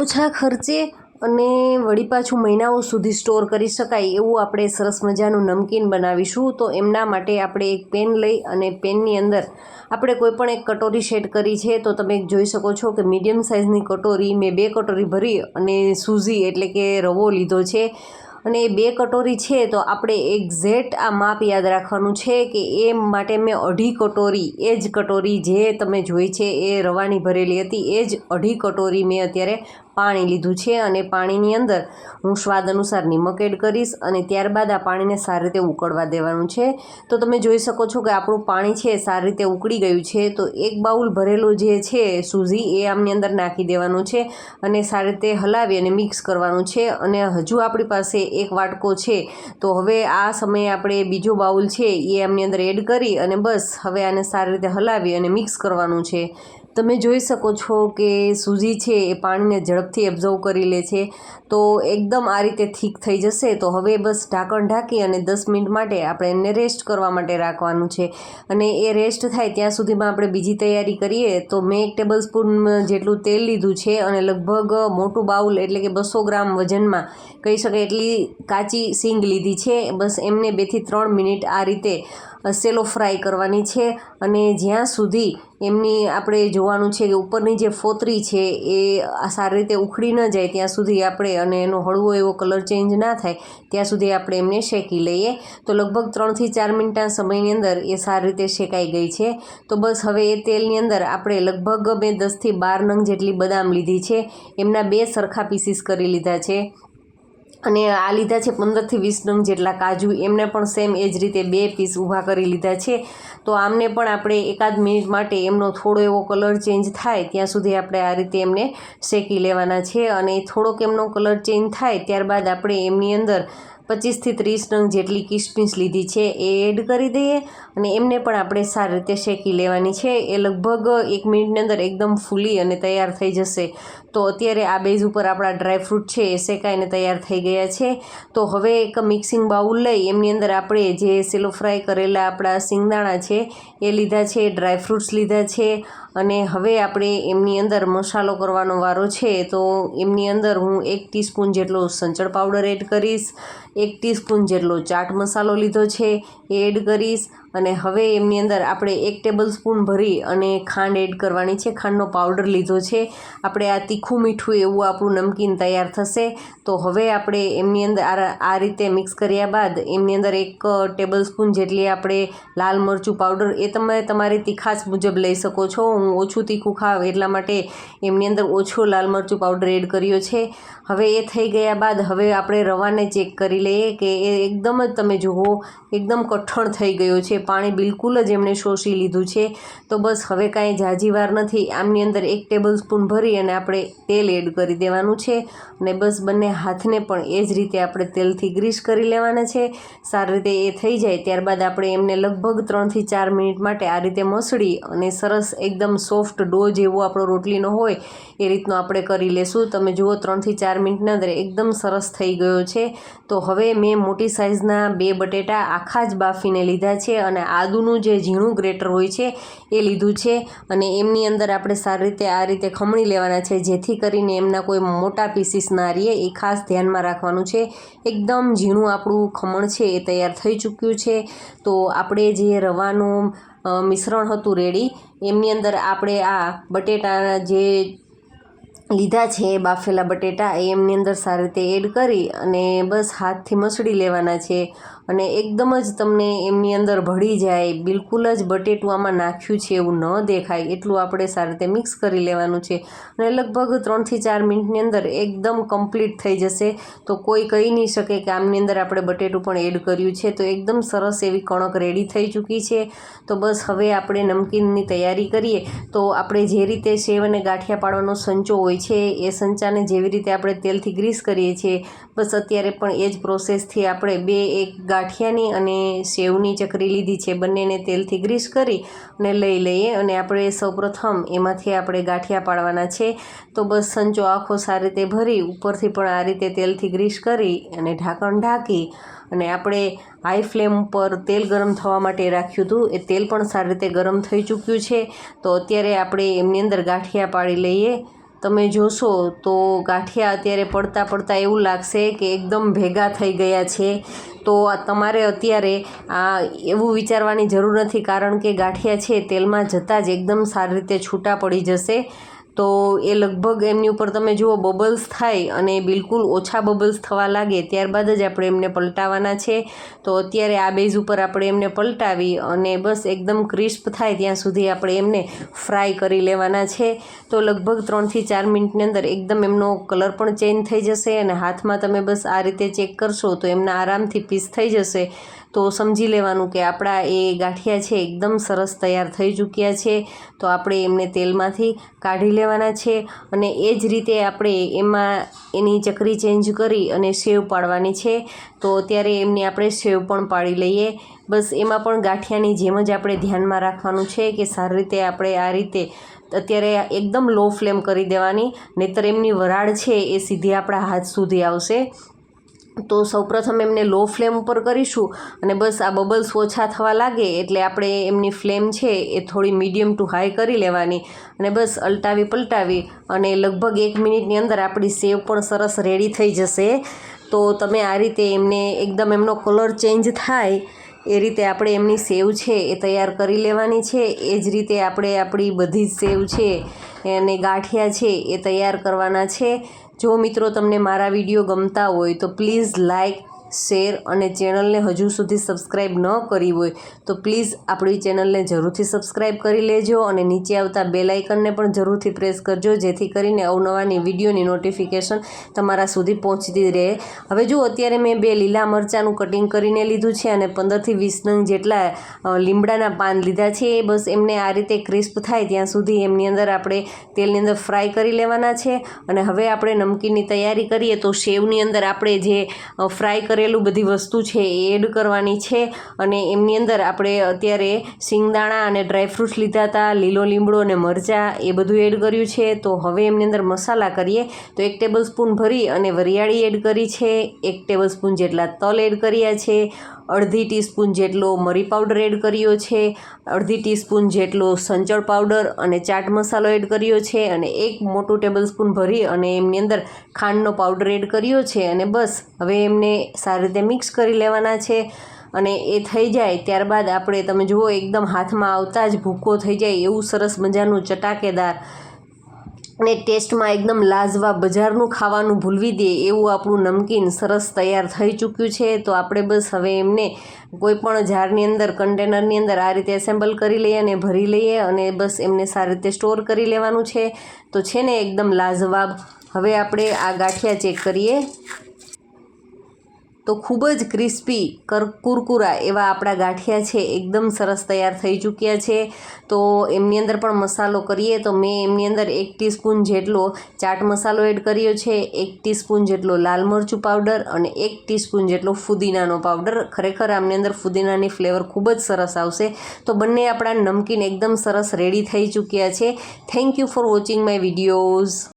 ઓછા ખર્ચે અને વળી પાછું મહિનાઓ સુધી સ્ટોર કરી શકાય એવું આપણે સરસ મજાનું નમકીન બનાવીશું. તો એમના માટે આપણે એક પેન લઈ અને પેનની અંદર આપણે કોઈ પણ એક કટોરી સેટ કરી છે. તો તમે જોઈ શકો છો કે મીડિયમ સાઇઝની કટોરી મેં બે કટોરી ભરી અને સૂઝી એટલે કે રવો લીધો છે. અને એ બે કટોરી છે તો આપણે એક્ઝેક્ટ આ માપ યાદ રાખવાનું છે કે એ માટે મેં અઢી કટોરી, એ જ કટોરી જે તમે જોઈ છે એ રવાની ભરેલી હતી, એ જ અઢી કટોરી મેં અત્યારે પાણી લીધું છે અને પાણીની અંદર હું સ્વાદ અનુસાર નિમક એડ કરીશ અને ત્યારબાદ આ પાણીને સારી રીતે ઉકળવા દેવાનું છે. તો તમે જોઈ શકો છો કે આપણું પાણી છે સારી રીતે ઉકળી ગયું છે. તો એક બાઉલ ભરેલું જે છે સૂઝી એ આમની અંદર નાખી દેવાનું છે અને સારી રીતે હલાવી અને મિક્સ કરવાનું છે. અને હજુ આપણી પાસે એક વાટકો છે. તો હવે આ સમયે આપણે બીજો બાઉલ છે એ આમની અંદર એડ કરી અને બસ હવે આને સારી રીતે હલાવી અને મિક્સ કરવાનું છે. તમે જોઈ શકો છો કે સૂજી છે એ પાણીને ઝડપથી એબ્ઝર્વ કરી લે છે. તો એકદમ આ રીતે થીક થઈ જશે. તો હવે બસ ઢાંકણ ઢાંકી અને દસ મિનિટ માટે આપણે એને રેસ્ટ કરવા માટે રાખવાનું છે. અને એ રેસ્ટ થાય ત્યાં સુધીમાં આપણે બીજી તૈયારી કરીએ તો મેં એક ટેબલ સ્પૂન જેટલું તેલ લીધું છે અને લગભગ મોટું બાઉલ એટલે કે બસો ગ્રામ વજનમાં કહી શકાય એટલી કાચી સિંગ લીધી છે. બસ એમને બેથી ત્રણ મિનિટ આ રીતે સેલો ફ્રાય કરવાની છે. અને જ્યાં સુધી એમની આપણે જોવાનું છે કે ઉપરની જે ફોતરી છે એ સારી રીતે ઉખડી ન જાય ત્યાં સુધી આપણે અને એનો હળવો એવો કલર ચેન્જ ના થાય, ત્યાં સુધી આપણે એમને શેકી લઈએ. તો લગભગ ત્રણથી ચાર મિનિટના સમયની અંદર એ સારી રીતે શેકાઈ ગઈ છે. તો બસ હવે એ તેલની અંદર આપણે લગભગ મેં દસથી બાર નંગ જેટલી બદામ લીધી છે. એમના બે સરખા પીસીસ કરી લીધા છે. અને આ લીધા છે પંદરથી વીસ નંગ જેટલા કાજુ. એમને પણ સેમ એ જ રીતે બે પીસ ઊભા કરી લીધા છે. તો આમને પણ આપણે એકાદ મિનિટ માટે એમનો થોડો એવો કલર ચેન્જ થાય ત્યાં સુધી આપણે આ રીતે એમને શેકી લેવાના છે. અને થોડોક એમનો કલર ચેન્જ થાય ત્યારબાદ આપણે એમની અંદર પચીસથી ત્રીસ નંગ જેટલી કિસમિસ લીધી છે એ એડ કરી દઈએ. અને એમને પણ આપણે સારી રીતે શેકી લેવાની છે. એ લગભગ એક મિનિટની અંદર એકદમ ફૂલી અને તૈયાર થઈ જશે. તો અત્યારે આ બેઝ ઉપર આપણા ડ્રાયફ્રૂટ છે, એ શેકાઈને તૈયાર થઈ ગયા છે. તો હવે એક મિક્સિંગ બાઉલ લઈ, એમની અંદર આપણે જે સેલો ફ્રાય કરેલા આપણા સિંગદાણા છે, એ લીધા છે ડ્રાયફ્રૂટ્સ લીધા છે. અને હવે આપણે એમની અંદર મસાલો કરવાનો વારો છે, તો એમની અંદર હું એક ટીસ્પૂન જેટલો સંચળ પાવડર એડ કરીશ, એક ટીસ્પૂન જેટલો ચાટ મસાલો લીધો છે, એ એડ કરીશ. અને હવે એમની અંદર આપણે એક ટેબલ સ્પૂન ભરી અને ખાંડ એડ કરવાની છે. ખાંડનો પાવડર લીધો છે. આપણે આ તીખું મીઠું એવું આપણું નમકીન તૈયાર થશે. તો હવે આપણે એમની અંદર આ આ રીતે મિક્સ કર્યા બાદ એમની અંદર એક ટેબલ સ્પૂન જેટલી આપણે લાલ મરચું પાવડર એ તમે તમારી તીખાશ મુજબ લઈ શકો છો. હું ઓછું તીખું ખાવ એટલા માટે એમની અંદર ઓછો લાલ મરચું પાવડર એડ કર્યો છે. હવે એ થઈ ગયા બાદ હવે આપણે રવાને ચેક કરી લઈએ કે એ એકદમ જ તમે જુઓ, એકદમ કઠણ થઈ ગયો છે. પાણી બિલકુલ જ એમણે શોષી લીધું છે. તો બસ હવે કાંઈ જાજી નથી. આમની અંદર એક ટેબલ સ્પૂન ભરી અને આપણે તેલ એડ કરી દેવાનું છે. અને બસ બંને હાથને પણ એ જ રીતે આપણે તેલથી ગ્રીસ કરી લેવાના છે. સારી રીતે એ થઈ જાય ત્યારબાદ આપણે એમને લગભગ ત્રણથી ચાર મિનિટ માટે આ રીતે મસળી અને સરસ એકદમ સોફ્ટ ડો જેવો આપણો રોટલીનો હોય એ રીતનો આપણે કરી લેશું. તમે જુઓ ત્રણથી ચાર મિનિટના અંદર એકદમ સરસ થઈ ગયો છે. તો હવે મેં મોટી સાઇઝના બે બટેટા આખા જ બાફીને લીધા છે. અને આદુનું જે ઝીણું ગ્રેટર હોય છે, એ લીધું છે. અને એમની અંદર આપણે સારી રીતે આ રીતે ખમણી લેવાના છે, જેથી કરીને એમના કોઈ મોટા પીસીસ ના રહીએ. એ ખાસ ધ્યાનમાં રાખવાનું છે. એકદમ ઝીણું આપણું ખમણ છે, એ તૈયાર થઈ ચૂક્યું છે. તો આપણે જે રવાનું મિશ્રણ હતું રેડી એમની અંદર આપણે આ બટેટાના જે લીધા છે બાફેલા બટેટા, એ એમની અંદર સારી રીતે એડ કરી અને બસ હાથથી મસળી લેવાના છે. અને એકદમ જ તમને એમની અંદર ભળી જાય, બિલકુલ જ બટેટું આમાં નાખ્યું છે એવું ન દેખાય, એટલું આપણે સારી રીતે મિક્સ કરી લેવાનું છે. અને લગભગ ત્રણથી ચાર મિનિટની અંદર એકદમ કમ્પ્લીટ થઈ જશે. તો કોઈ કહી નહીં શકે કે આમની અંદર આપણે બટેટું પણ એડ કર્યું છે. તો એકદમ સરસ એવી કણક રેડી થઈ ચૂકી છે. તો બસ હવે આપણે નમકીનની તૈયારી કરીએ. તો આપણે જે રીતે સેવ અને ગાંઠિયા પાડવાનો સંચો હોય છે, એ સંચાને જેવી રીતે આપણે તેલથી ગ્રીસ કરીએ છીએ, બસ અત્યારે પણ એ જ પ્રોસેસથી આપણે બે એક ગાંઠિયાની અને સેવની ચકરી લીધી છે, બંનેને તેલથી ગ્રીસ કરી અને લઈ લઈએ. અને આપણે સૌપ્રથમ એમાંથી આપણે ગાંઠિયા પાડવાના છે. તો બસ સંચો આખો સારી રીતે ભરી, ઉપરથી પણ આ રીતે તેલથી ગ્રીસ કરી અને ઢાંકણ ઢાંકી અને આપણે હાઈ ફ્લેમ પર તેલ ગરમ થવા માટે રાખ્યું હતું. એ તેલ પણ સારી રીતે ગરમ થઈ ચૂક્યું છે. તો અત્યારે આપણે એમની અંદર ગાંઠિયા પાડી લઈએ. તમે જોશો તો ગાંઠિયા અત્યારે પડતા પડતા એવું લાગશે કે એકદમ ભેગા થઈ ગયા છે. તો તમારે અત્યારે આ એવું વિચારવાની જરૂર નથી કારણ કે ગાંઠિયા છે તેલમાં જતાં જ એકદમ સારી રીતે છૂટા પડી જશે. તો એ લગભગ એમની ઉપર તમે જુઓ બબલ્સ થાય અને બિલકુલ ઓછા બબલ્સ થવા લાગે, ત્યારબાદ જ આપણે એમને પલટાવવાના છે. તો અત્યારે આ બેઝ ઉપર આપણે એમને પલટાવી અને બસ એકદમ ક્રિસ્પ થાય ત્યાં સુધી આપણે એમને ફ્રાય કરી લેવાના છે. તો લગભગ ત્રણથી ચાર મિનિટની અંદર એકદમ એમનો કલર પણ ચેન્જ થઈ જશે અને હાથમાં તમે બસ આ રીતે ચેક કરશો તો એમના આરામથી પીસ થઈ જશે. તો સમજી લેવાનું કે આપણા એ ગાંઠિયા છે એકદમ સરસ તૈયાર થઈ ચૂક્યા છે. તો આપણે એમને તેલમાંથી કાઢી લેવાના છે અને એ જ રીતે આપણે એમાં એની ચકરી ચેન્જ કરી અને સેવ પાડવાની છે. તો અત્યારે એમની આપણે સેવ પણ પાડી લઈએ. બસ એમાં પણ ગાંઠિયાની જેમ જ આપણે ધ્યાનમાં રાખવાનું છે કે સારી રીતે આપણે આ રીતે અત્યારે એકદમ લો ફ્લેમ કરી દેવાની. નહીંતર એમની વરાળ છે એ સીધી આપણા હાથ સુધી આવશે. તો સૌપ્રથમ એમને લો ફ્લેમ ઉપર કરીશું અને બસ આ બબલ્સ ઓછા થવા લાગે એટલે આપણે એમની ફ્લેમ છે એ થોડી મીડિયમ ટુ હાઈ કરી લેવાની અને બસ અલટાવી પલટાવી અને લગભગ એક મિનિટની અંદર આપણી સેવ પણ સરસ રેડી થઈ જશે. તો તમે આ રીતે એમને એકદમ એમનો કલર ચેન્જ થાય એ રીતે આપણે એમની સેવ છે એ તૈયાર કરી લેવાની છે. એ જ રીતે આપણે આપણી બધી જ સેવ છે અને ગાંઠિયા છે એ તૈયાર કરવાના છે. જો મિત્રો તમને મારા વીડિયો ગમતા હોય તો પ્લીઝ લાઇક શેર અને ચેનલને હજુ સુધી સબસ્ક્રાઈબ ન કરી હોય તો પ્લીઝ આપણી ચેનલને જરૂરથી સબસ્ક્રાઈબ કરી લેજો અને નીચે આવતા બેલ પણ જરૂરથી પ્રેસ કરજો, જેથી કરીને અવનવાની વિડીયોની નોટિફિકેશન તમારા સુધી પહોંચતી રહે. હવે જો અત્યારે મેં બે લીલા મરચાંનું કટિંગ કરીને લીધું છે અને પંદરથી વીસ નંગ જેટલા લીમડાના પાન લીધા છે. એ બસ એમને આ રીતે ક્રિસ્પ થાય ત્યાં સુધી એમની અંદર આપણે તેલની અંદર ફ્રાય કરી લેવાના છે. અને હવે આપણે નમકીનની તૈયારી કરીએ તો સેવની અંદર આપણે જે ફ્રાય ફ્રાય કરેલું બધી વસ્તુ છે એ એડ કરવાની છે અને એમની અંદર આપણે અત્યારે સિંગદાણા અને ડ્રાયફ્રૂટ્સ લીધા હતા, લીલો લીમડો અને મરચાં એ બધું એડ કર્યું છે. તો હવે એમની અંદર મસાલા કરીએ. તો એક ટેબલ સ્પૂન ભરી અને વરિયાળી એડ કરી છે. એક ટેબલ સ્પૂન જેટલા તલ એડ કર્યા છે. અડધી ટીસ્પૂન જેટલો મરી પાવડર એડ કર્યો છે, અડધી ટીસ્પૂન જેટલો સંચળ પાવડર અને ચાટ મસાલો એડ કર્યો છે અને એક મોટું ટેબલ સ્પૂન ભરી અને એમની અંદર ખાંડનો પાવડર એડ કર્યો છે અને બસ, હવે એમને સારી રીતે મિક્સ કરી લેવાના છે અને એ થઈ જાય ત્યારબાદ આપણે તમે જુઓ, એકદમ હાથમાં આવતા જ ભૂકો થઈ જાય એવું સરસ મજાનું ચટાકેદાર અને ટેસ્ટમાં એકદમ લાજવાબ બજારનું ખાવાનું ભૂલવી દે એવું આપણું નમકીન સરસ તૈયાર થઈ ચૂક્યું છે. તો આપણે બસ હવે એમને કોઈ પણ જારની અંદર, કન્ટેનરની અંદર આ રીતે એસેમ્બલ કરી લઈએ અને ભરી લઈએ અને બસ એમને સારી રીતે સ્ટોર કરી લેવાનું છે. તો છે ને એકદમ લાજવાબ. હવે આપણે આ ગાંઠિયા ચેક કરીએ. તો ખૂબ જ ક્રિસ્પી કર, કુરકુરા એવા આપણા ગાંઠિયા છે, એકદમ સરસ તૈયાર થઈ ચૂક્યા છે. તો એમની અંદર પણ મસાલો કરીએ તો મેં એમની અંદર એક ટીસ્પૂન જેટલો ચાટ મસાલો એડ કર્યો છે, એક ટીસ્પૂન જેટલો લાલ મરચું પાવડર અને એક ટીસ્પૂન જેટલો ફુદીનાનો પાવડર. ખરેખર આમની અંદર ફુદીનાની ફ્લેવર ખૂબ જ સરસ આવશે. તો બંને આપણા નમકીન એકદમ સરસ રેડી થઈ ચૂક્યા છે. Thank you for watching my videos.